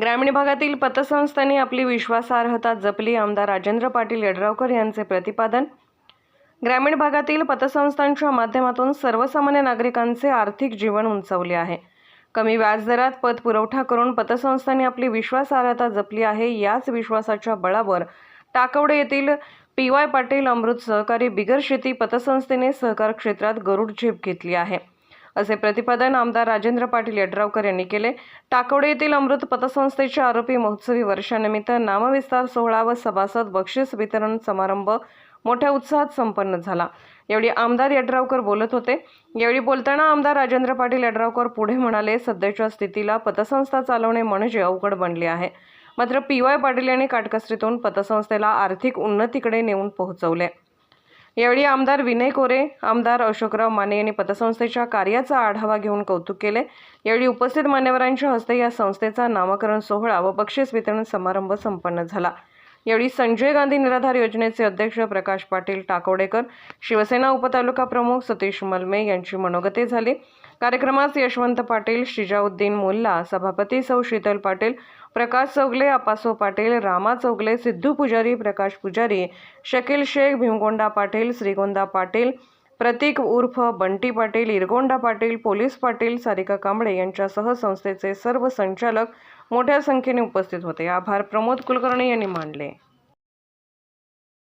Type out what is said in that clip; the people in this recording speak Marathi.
ग्रामीण भागातील पतसंस्थांनी आपली विश्वासार्हता जपली आमदार राजेंद्र पाटील यड्रावकर यांचे प्रतिपादन. ग्रामीण भागातील पतसंस्थांच्या माध्यमातून सर्वसामान्य नागरिकांचे आर्थिक जीवन उंचावले आहे. कमी व्याजदरात पतपुरवठा करून पतसंस्थांनी आपली विश्वासार्हता जपली आहे याच विश्वासाच्या बळावर टाकवडे येथील पी वाय पाटील अमृत सहकारी बिगर शेती पतसंस्थेने सहकार क्षेत्रात गरुड झेप घेतली आहे. असे प्रतिपादन आमदार राजेंद्र पाटील यड्रावकर यांनी केले. टाकवडे येथील अमृत पतसंस्थेच्या आरोपी महोत्सवी वर्षानिमित्त नामविस्तार सोहळा व सभासद बक्षीस वितरण समारंभ मोठ्या उत्साहात संपन्न झाला. यावेळी आमदार यड्रावकर बोलत होते. यावेळी बोलताना आमदार राजेंद्र पाटील यड्रावकर पुढे म्हणाले सध्याच्या स्थितीला पतसंस्था चालवणे म्हणजे अवघड बनले आहे. मात्र पी. वाय. पाटील यांनी काटकसरीतून पतसंस्थेला आर्थिक उन्नतीकडे नेऊन पोहोचवले. यावेळी आमदार विनय कोरे आमदार अशोकराव माने यांनी पतसंस्थेच्या कार्याचा आढावा घेऊन कौतुक केले. यावेळी उपस्थित मान्यवरांच्या हस्ते या संस्थेचा नामकरण सोहळा व बक्षीस वितरण समारंभ संपन्न झाला. यावेळी संजय गांधी निराधार योजनेचे अध्यक्ष प्रकाश पाटील टाकोडेकर शिवसेना उपतालुका प्रमुख सतीश मलमे यांची मनोगते झाली. कार्यक्रमास यशवंत पाटील शिजाउद्दीन मुल्ला सभापती सौ शीतल पाटील प्रकाश चौगले अपासो पाटील रामा चौगले सिद्धू पुजारी प्रकाश पुजारी शकील शेख भीमगोंडा पाटील श्रीगोंदा पाटील प्रतीक उर्फ बंटी पाटील इरगोंडा पाटील पोलीस पाटील सारिका कांबळे यांच्यासह संस्थेचे सर्व संचालक मोठ्या संख्येने उपस्थित होते. आभार. प्रमोद कुलकर्णी यांनी मानले.